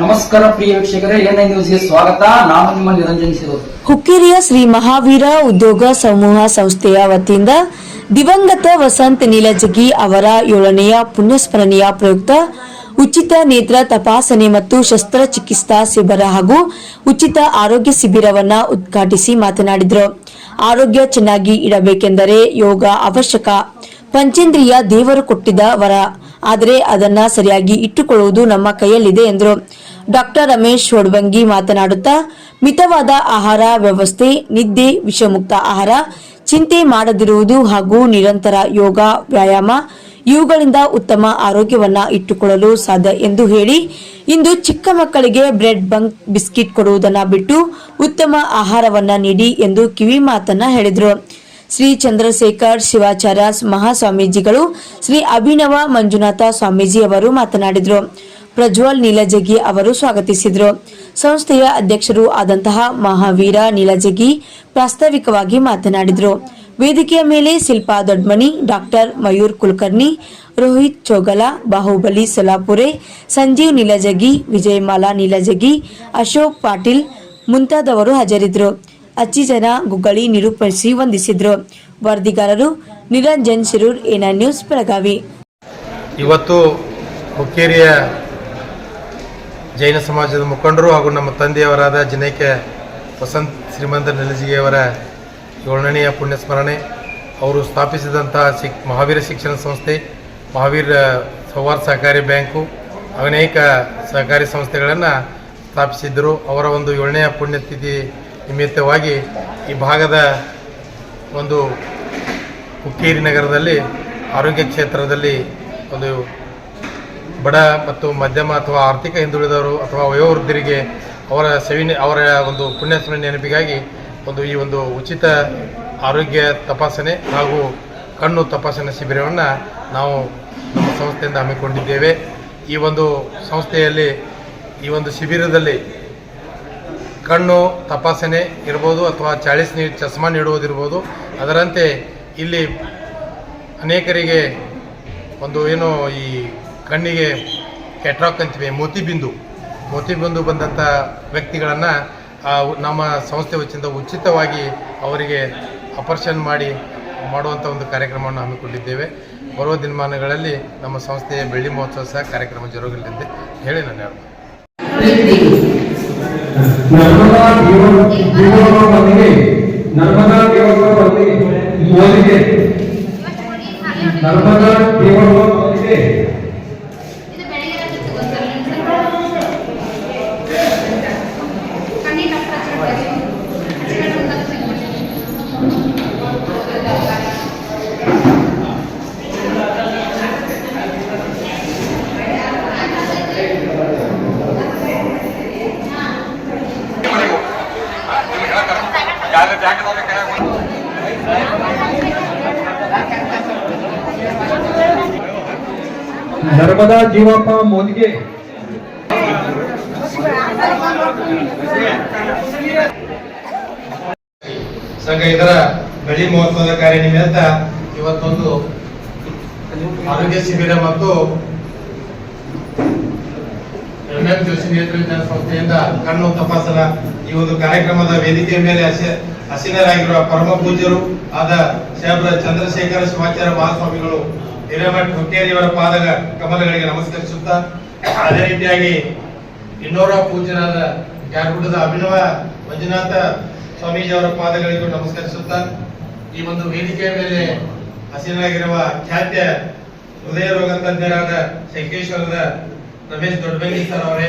ನಮಸ್ಕಾರ ಪ್ರಿಯ ವೀಕ್ಷಕರೇ, N I ನ್ಯೂಸ್ಗೆ ಸ್ವಾಗತ. ನಾನು ನಿಮ್ಮ ನಿರಂಜನ್ ಸಿರೋದು ಹುಕ್ಕೇರಿಯ ಶ್ರೀ ಮಹಾವೀರ ಉದ್ಯೋಗ ಸಮೂಹ ಸಂಸ್ಥೆಯ ವತಿಯಿಂದ ದಿವಂಗತ ವಸಂತ್ ನೀಲಜಗಿ ಅವರ ಏಳನೆಯ ಪುಣ್ಯಸ್ಮರಣೆಯ ಪ್ರಯುಕ್ತ ಉಚಿತ ನೇತ್ರ ತಪಾಸಣೆ ಮತ್ತು ಶಸ್ತ್ರಚಿಕಿತ್ಸಾ ಶಿಬಿರ ಹಾಗೂ ಉಚಿತ ಆರೋಗ್ಯ ಶಿಬಿರವನ್ನ ಉದ್ಘಾಟಿಸಿ ಮಾತನಾಡಿದರು. ಆರೋಗ್ಯ ಚೆನ್ನಾಗಿ ಇಡಬೇಕೆಂದರೆ ಯೋಗ ಅವಶ್ಯಕ. ಪಂಚೇಂದ್ರಿಯ ದೇವರು ಕೊಟ್ಟಿದ ವರ. ಆದರೆ ಅದನ್ನ ಸರಿಯಾಗಿ ಇಟ್ಟುಕೊಳ್ಳುವುದು ನಮ್ಮ ಕೈಯಲ್ಲಿದೆ ಎಂದರು. ಡಾಕ್ಟರ್ ರಮೇಶ್ ಹೊಡ್ವಂಗಿ ಮಾತನಾಡುತ್ತಾ, ಮಿತವಾದ ಆಹಾರ ವ್ಯವಸ್ಥೆ, ನಿದ್ದೆ, ವಿಷಮುಕ್ತ ಆಹಾರ, ಚಿಂತೆ ಮಾಡದಿರುವುದು ಹಾಗೂ ನಿರಂತರ ಯೋಗ, ವ್ಯಾಯಾಮ, ಇವುಗಳಿಂದ ಉತ್ತಮ ಆರೋಗ್ಯವನ್ನ ಇಟ್ಟುಕೊಳ್ಳಲು ಸಾಧ್ಯ ಎಂದು ಹೇಳಿ, ಇಂದು ಚಿಕ್ಕ ಮಕ್ಕಳಿಗೆ ಬ್ರೆಡ್ ಬಂಕ್ ಬಿಸ್ಕಿಟ್ ಕೊಡುವುದನ್ನ ಬಿಟ್ಟು ಉತ್ತಮ ಆಹಾರವನ್ನ ನೀಡಿ ಎಂದು ಕಿವಿ ಮಾತನ್ನ ಹೇಳಿದರು. ಶ್ರೀ ಚಂದ್ರಶೇಖರ್ ಶಿವಾಚಾರ್ಯ ಮಹಾಸ್ವಾಮೀಜಿಗಳು, ಶ್ರೀ ಅಭಿನವ ಮಂಜುನಾಥ ಸ್ವಾಮೀಜಿ ಅವರು ಮಾತನಾಡಿದರು. ಪ್ರಜ್ವಲ್ ನೀಲಜಗಿ ಅವರು ಸ್ವಾಗತಿಸಿದರು. ಸಂಸ್ಥೆಯ ಅಧ್ಯಕ್ಷರು ಆದಂತಹ ಮಹಾವೀರ ನೀಲಜಗಿ ಪ್ರಾಸ್ತಾವಿಕವಾಗಿ ಮಾತನಾಡಿದರು. ವೇದಿಕೆಯ ಮೇಲೆ ಶಿಲ್ಪಾ ದೊಡ್ಮನಿ ಡಾಕ್ಟರ್ ಮಯೂರ್ ಕುಲಕರ್ಣಿ, ರೋಹಿತ್ ಚೋಗಲ, ಬಾಹುಬಲಿ ಸೊಲಾಪುರೆ, ಸಂಜೀವ್ ನೀಲಜಗಿ, ವಿಜಯಮಾಲಾ ನೀಲಜಗಿ, ಅಶೋಕ್ ಪಾಟೀಲ್ ಮುಂತಾದವರು ಹಾಜರಿದ್ದರು ಅಚ್ಚಿ ಜನ ಗುಗ್ಗಳಿ ನಿರೂಪಿಸಿ ವಂದಿಸಿದರು. ವರದಿಗಾರರು ನಿರಂಜನ್ ಶಿರೂರ್ ಏನಾ ನ್ಯೂಸ್, ಬೆಳಗಾವಿ. ಇವತ್ತು ಹುಕ್ಕೇರಿಯ ಜೈನ ಸಮಾಜದ ಮುಖಂಡರು ಹಾಗೂ ನಮ್ಮ ತಂದೆಯವರಾದ ಜನೈಕೆ ವಸಂತ್ ಶ್ರೀಮಂತ ನೆಲಜಿಗೆಯವರ ಏಳನೆಯ ಪುಣ್ಯಸ್ಮರಣೆ, ಅವರು ಸ್ಥಾಪಿಸಿದಂತಹ ಶಿಕ್, ಮಹಾವೀರ ಶಿಕ್ಷಣ ಸಂಸ್ಥೆ, ಮಹಾವೀರ ಸೌಹಾರ್ದ ಸಹಕಾರಿ ಬ್ಯಾಂಕು, ಅನೇಕ ಸಹಕಾರಿ ಸಂಸ್ಥೆಗಳನ್ನು ಸ್ಥಾಪಿಸಿದ್ದರು. ಅವರ ಒಂದು ಏಳನೆಯ ಪುಣ್ಯತಿಥಿ ನಿಮಿತ್ತವಾಗಿ ಈ ಭಾಗದ ಒಂದು ಹುಕ್ಕೇರಿ ನಗರದಲ್ಲಿ ಆರೋಗ್ಯ ಕ್ಷೇತ್ರದಲ್ಲಿ ಒಂದು ಬಡ ಮತ್ತು ಮಧ್ಯಮ ಅಥವಾ ಆರ್ಥಿಕ ಹಿಂದುಳಿದವರು ಅಥವಾ ವಯೋವೃದ್ಧರಿಗೆ ಅವರ ಸವಿನ, ಅವರ ಒಂದು ಪುಣ್ಯಸ್ಮರಣೆ ನೆನಪಿಗಾಗಿ ಒಂದು ಈ ಒಂದು ಉಚಿತ ಆರೋಗ್ಯ ತಪಾಸಣೆ ಹಾಗೂ ಕಣ್ಣು ತಪಾಸಣೆ ಶಿಬಿರವನ್ನು ನಾವು ನಮ್ಮ ಸಂಸ್ಥೆಯಿಂದ ಹಮ್ಮಿಕೊಂಡಿದ್ದೇವೆ. ಈ ಒಂದು ಸಂಸ್ಥೆಯಲ್ಲಿ ಈ ಒಂದು ಶಿಬಿರದಲ್ಲಿ ಕಣ್ಣು ತಪಾಸಣೆ ಇರ್ಬೋದು ಅಥವಾ ಚಾಳಿಸ್ ನೀ ಚಸ್ಮಾ ನೀಡುವುದಿರ್ಬೋದು. ಅದರಂತೆ ಇಲ್ಲಿ ಅನೇಕರಿಗೆ ಒಂದು ಏನು ಈ ಕಣ್ಣಿಗೆ ಕೆಟ್ರಾಕ್ ಅಂತೀವಿ ಮೋತಿಬಿಂದು ಮೋತಿಬಿಂದು ಬಂದಂಥ ವ್ಯಕ್ತಿಗಳನ್ನು ನಮ್ಮ ಸಂಸ್ಥೆ ವತಿಯಿಂದ ಉಚಿತವಾಗಿ ಅವರಿಗೆ ಆಪರೇಷನ್ ಮಾಡಿ ಮಾಡುವಂಥ ಒಂದು ಕಾರ್ಯಕ್ರಮವನ್ನು ಹಮ್ಮಿಕೊಂಡಿದ್ದೇವೆ. ಬರುವ ದಿನಮಾನಗಳಲ್ಲಿ ನಮ್ಮ ಸಂಸ್ಥೆಯ ಬೆಳ್ಳಿ ಮಹೋತ್ಸವ ಸಹ ಕಾರ್ಯಕ್ರಮ ಜರುಗಲಿದೆ ಹೇಳಿ ನಾನು ಹೇಳ್ತೀನಿ ನರ್ಮದಾ ನರ್ಮದಾ ಜೀವಪ್ಪ ಮೋದಿಗೆ. ಸಂಘ ಇದರ ಬೆಳಿ ಮಹೋತ್ಸವದ ಕಾರ್ಯನಿಮಿತ್ತ ಇವತ್ತೊಂದು ಆರೋಗ್ಯ ಶಿಬಿರ ಮತ್ತು ಎಂ ಜೋಶಿ ನೇತೃತ್ವದ ಸಂಸ್ಥೆಯಿಂದ ಕಣ್ಣು ತಪಾಸಣಾ ಈ ಒಂದು ಕಾರ್ಯಕ್ರಮದ ವೇದಿಕೆಯ ಮೇಲೆ ಹಸಿ- ಹಸೀನರಾಗಿರುವ ಪರಮ ಪೂಜ್ಯರು ಆದ ಸಾಹೇಬ್ರ ಚಂದ್ರಶೇಖರ ಶಿವಾಚಾರ್ಯ ಮಹಾಸ್ವಾಮಿಗಳು ಹಿರೇಮಠ ಹುಕ್ಕೇರಿಯವರ ಪಾದಗ ಕಮಲಗಳಿಗೆ ನಮಸ್ಕರಿಸುತ್ತಾ, ಅದೇ ರೀತಿಯಾಗಿ ಇನ್ನೋರ ಪೂಜ್ಯರಾದ ಕ್ಯಾರ್ಗುಡ್ಡದ ಅಭಿನವ ಮಂಜುನಾಥ ಸ್ವಾಮೀಜಿಯವರ ಪಾದಗಳಿಗೂ ನಮಸ್ಕರಿಸುತ್ತಾ, ಈ ಒಂದು ವೇದಿಕೆಯ ಮೇಲೆ ಹಸಿರಾಗಿರುವ ಖ್ಯಾತ್ಯ ಹೃದಯ ರೋಗ ತಜ್ಞರಾದ ಶಂಕೇಶ್ವರದ ರಮೇಶ್ ದೊಡ್ಡಬಂಗಿ ಸರ್ ಅವರೇ.